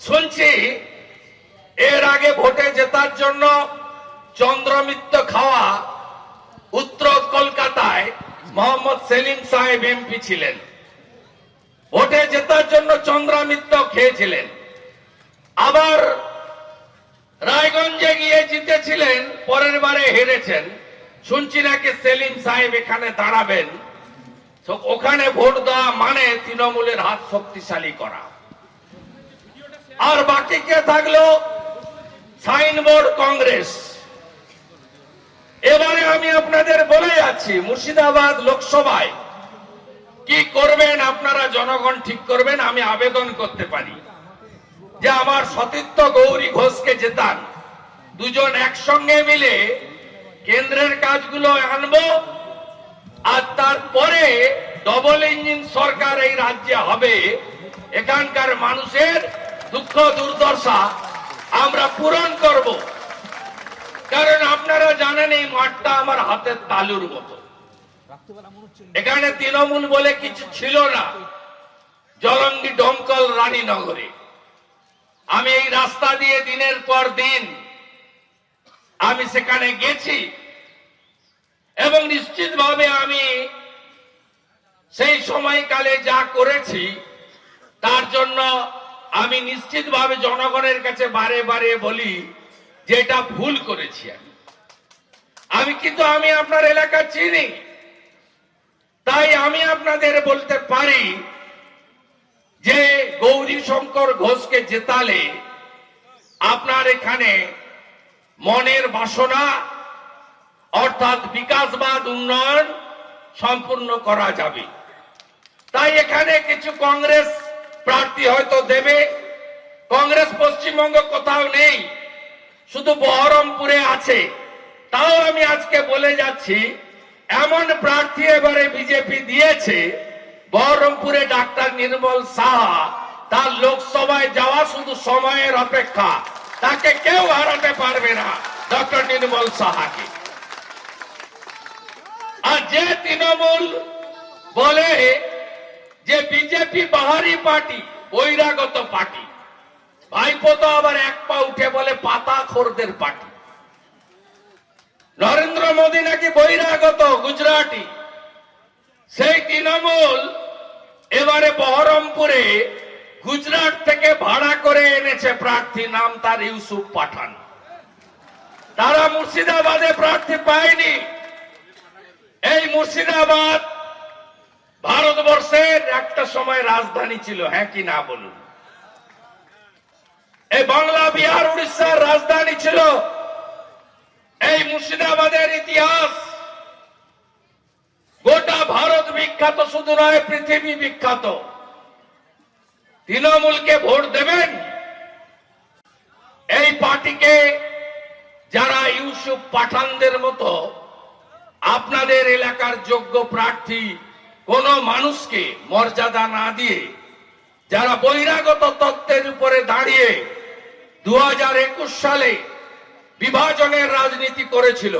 শুনছি, এর আগে ভোটে জেতার জন্য চন্দ্রমিত্র খাওয়া উত্তর কলকাতায় মোহাম্মদ সেলিম সাহেব এমপি ছিলেন। ভোটে জেতার জন্য চন্দ্রামিত্র খেয়েছিলেন। আবার রায়গঞ্জে গিয়ে জিতেছিলেন, পরের বারে হেরেছেন। শুনছি নাকি সেলিম সাহেব এখানে দাঁড়াবেন। ওখানে ভোট দেওয়া মানে তৃণমূলের হাত শক্তিশালী করা। আর বাকি কে থাকল? সাইনবোর্ড কংগ্রেস। এবারে আমি আপনাদের বলে যাচ্ছি, মুর্শিদাবাদ লোকসভায় কি করবেন আপনারা জনগণ ঠিক করবেন, আমি আবেদন করতে পারি। যে আমার সতীর্থ গৌরী ঘোষকে জেতান। দুজন একসঙ্গে মিলে কেন্দ্রের কাজগুলো আনব, আর তারপরে ডবল ইঞ্জিন সরকার এই রাজ্যে হবে। এখানকার মানুষের দুঃখ, দুর্দশা আমরা পূরণ করব। কারণ আপনারা জানেন এই মাঠটা আমার হাতের তালুর মতো। এখানে তৃণমূল বলে কিছু ছিল না। জলঙ্গি ডমকল রানীনগরে। আমি এই রাস্তা দিয়ে দিনের পর দিন আমি সেখানে গেছি এবং নিশ্চিতভাবে আমি সেই সময়কালে যা করেছি, তার জন্য আমি নিশ্চিতভাবে জনগণের কাছে বারে বারে বলি যে এটা ভুল করেছি আমি। আমি কিন্তু আমি আপনার এলাকা চিনি। তাই আমি আপনাদের বলতে পারি যে গৌরী শঙ্কর ঘোষকে জেতালে আপনার এখানে মনের বাসনা অর্থাৎ বিকাশবাদ উন্নয়ন সম্পূর্ণ করা যাবে। তাই এখানে কিছু কংগ্রেস প্রার্থী হয়তো দেবে, কংগ্রেস পশ্চিমবঙ্গ কোথাও নেই, শুধু বহরমপুরে আছে। তাও আমি আজকে বলে যাচ্ছি, এমন প্রার্থী এবারে বিজেপি দিয়েছে, বহরমপুরে ডাক্তার নির্মল সাহা, তার লোকসভায় যাওয়া শুধু সময়ের অপেক্ষা, তাকে কেউ হারাতে পারবে না ডক্টর নির্মল সাহাকে। আর যে তৃণমূল বলে যে বিজেপি বাহারি পার্টি, বহিরাগত পার্টি। ভাইপো তো আবার এক পা উঠে বলে পাতা খোরদের পার্টি। নরেন্দ্র মোদী নাকি বহিরাগত, গুজরাটি। সেই তৃণমূল এবারে বহরমপুরে গুজরাট থেকে ভাড়া করে এনেছে প্রার্থী, নাম তার ইউসুফ পাঠান। তারা মুর্শিদাবাদে প্রার্থী পায়নি। এই মুর্শিদাবাদ ভারতবর্ষের একটা সময় রাজধানী ছিল হ্যাঁ কি না বলুন? এই বাংলা, বিহার, উড়িষ্যার রাজধানী ছিল। এই মুর্শিদাবাদের ইতিহাস। গোটা ভারত বিখ্যাত, শুধু নয়, পৃথিবী বিখ্যাত। তৃণমূলকে ভোট দেবেন। এই পার্টিকে যারা ইউসুফ পাঠানদের মতো আপনাদের এলাকার যোগ্য প্রার্থী কোন মানুষকে মর্যাদা না দিয়ে যারা বহিরাগত তত্ত্বের উপরে দাঁড়িয়ে দু হাজার একুশ সালে বিভাজনের রাজনীতি করেছিল।